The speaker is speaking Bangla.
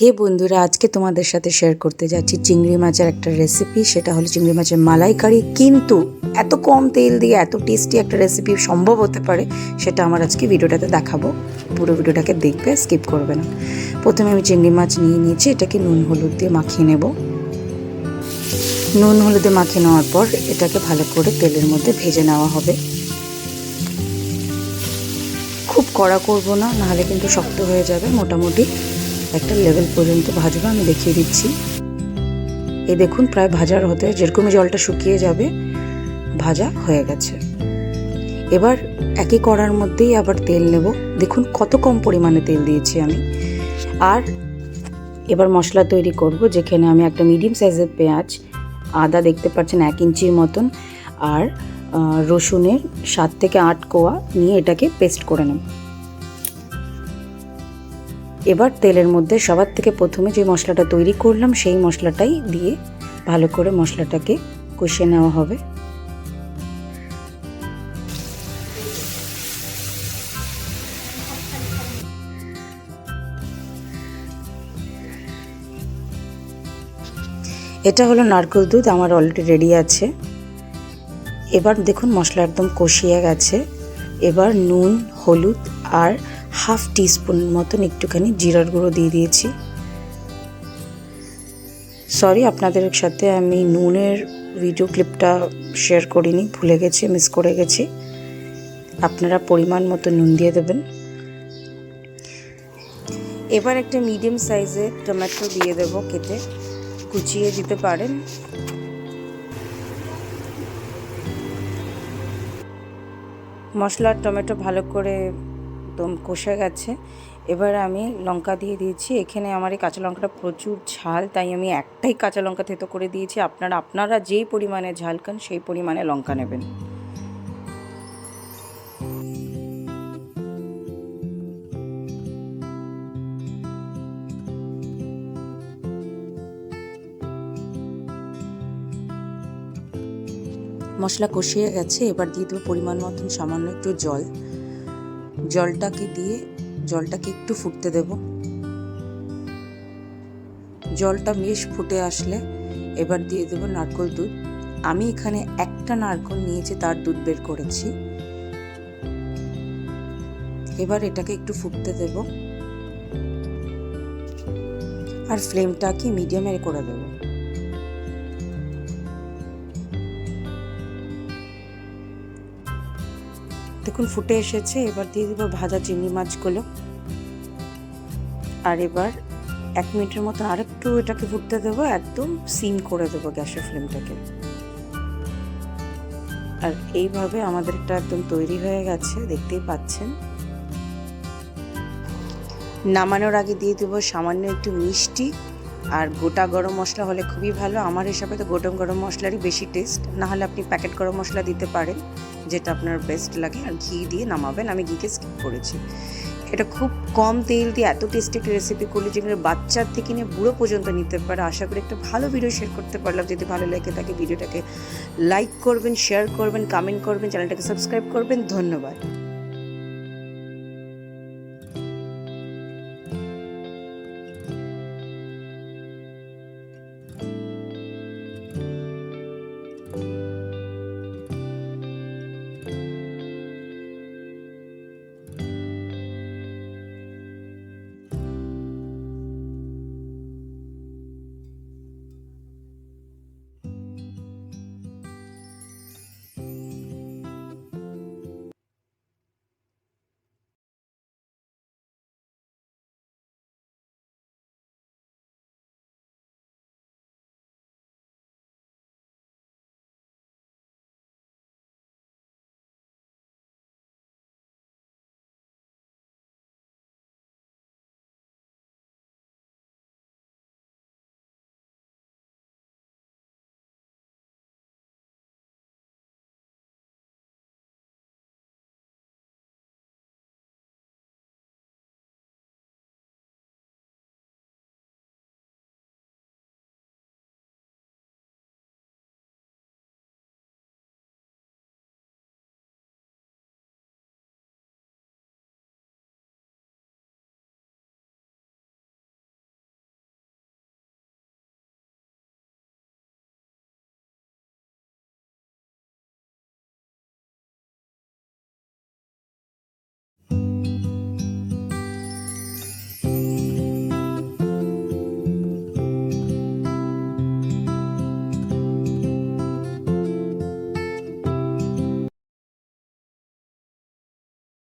হে বন্ধুরা, আজকে তোমাদের সাথে শেয়ার করতে যাচ্ছি চিংড়ি মাছের একটা রেসিপি সেটা হলো চিংড়ি মাছের মালাইকারি। কিন্তু এত কম তেল দিয়ে, এত টেস্টি একটা রেসিপি সম্ভব হতে পারে, সেটা আমার আজকে ভিডিওটাতে দেখাবো। পুরো ভিডিওটাকে দেখবে স্কিপ করবে না। প্রথমে আমি চিংড়ি মাছ নিয়ে নিয়েছি, এটাকে নুন হলুদ দিয়ে মাখিয়ে নেব। নুন হলুদে মাখিয়ে নেওয়ার পর এটাকে ভালো করে তেলের মধ্যে ভেজে নেওয়া হবে। খুব কড়া করব না, নাহলে কিন্তু শক্ত হয়ে যাবে মোটামুটি। একটা লেভেল পর্যন্ত ভাজবো আমি দেখিয়ে দিচ্ছি। এই দেখুন, প্রায় ভাজার হতে যেরকমই জলটা শুকিয়ে যাবে, ভাজা হয়ে গেছে। এবার একই কড়ার মধ্যেই আবার তেল নেব। দেখুন, কত কম পরিমাণে তেল দিয়েছি আমি। আর এবার মশলা তৈরি করব, যেখানে আমি একটা মিডিয়াম সাইজের পেঁয়াজ, আদা দেখতে পাচ্ছেন এক ইঞ্চির মতন, আর রসুনের সাত থেকে আট কোয়া নিয়ে এটাকে পেস্ট করে নেব। এবার তেলের মধ্যে সবার থেকে প্রথমে যে মশলাটা তৈরি করলাম, সেই মশলাটাই দিয়ে ভালো করে মশলাটাকে কষিয়ে নেওয়া হবে। এটা হলো নারকেল দুধ, আমার অলরেডি রেডি আছে। এবার দেখুন মশলা একদম কষিয়ে গেছে। এবার নুন, হলুদ আর হাফ টিস্পুন মতন একটুখানি জিরার গুঁড়ো দিয়ে দিয়েছি। সরি আপনাদের সাথে আমি নুনের ভিডিও ক্লিপটা শেয়ার করিনি, ভুলে গেছি মিস করে গেছি। আপনারা পরিমাণ মতো নুন দিয়ে দেবেন। এবার একটা মিডিয়াম সাইজের টমেটো দিয়ে দেব কেটে কুচিয়ে দিতে পারেন। মশলা টমেটো ভালো করে একদম কষে গেছে। এবার আমি লঙ্কা দিয়ে দিয়েছি। এখানে আমার এই কাঁচা লঙ্কাটা প্রচুর ঝাল, তাই আমি একটাই কাঁচা লঙ্কা থেতো করে দিয়েছি। আপনারা আপনারা যেই পরিমাণে ঝাল খান, সেই পরিমাণে লঙ্কা নেবেন। মশলা কষিয়ে গেছে। এবার দিয়ে দেবো পরিমাণ মতন সামান্য একটু জল। জলটাকে দিয়ে, জলটাকে একটু ফুটতে দেব। জলটা বেশ ফুটে আসলে এবার দিয়ে দেবো নারকোল দুধ। আমি এখানে একটা নারকোল নিয়েছি, তার দুধ বের করেছি। এবার এটাকে একটু ফুটতে দেব। আর ফ্লেমটাকে মিডিয়ামে করে দেবো। দেখুন ফুটে এসেছে, এবার দিয়ে দেবো ভাজা চিংড়ি মাছগুলো। আর এবার এক মিনিটের মতো আরেকটু এটাকে ফুটতে দেবো, একদম সিম করে দেবো গ্যাসের ফ্লেমটাকে। আর এইভাবে আমাদের এটা একদম তৈরি হয়ে গেছে, দেখতেই পাচ্ছেন। নামানোর আগে দিয়ে দেবো সামান্য একটু মিষ্টি, আর গোটা গরম মশলা হলে খুবই ভালো। আমার হিসাবে তো গোটা গরম মশলারই বেশি টেস্ট না হলে আপনি প্যাকেট গরম মশলা দিতে পারেন। যেটা আপনার বেস্ট লাগে, আর ঘি দিয়ে নামাবেন। আমি ঘিকে স্কিপ করেছি। এটা খুব কম তেল দিয়ে এত টেস্টি একটা রেসিপি করলে যেগুলো বাচ্চার থেকে নিয়ে বুড়ো পর্যন্ত নিতে পারে। আশা করি একটা ভালো ভিডিও শেয়ার করতে পারলাম। যদি ভালো লাগে তাকে ভিডিওটাকে লাইক করবেন শেয়ার করবেন কমেন্ট করবেন চ্যানেলটাকে সাবস্ক্রাইব করবেন। ধন্যবাদ।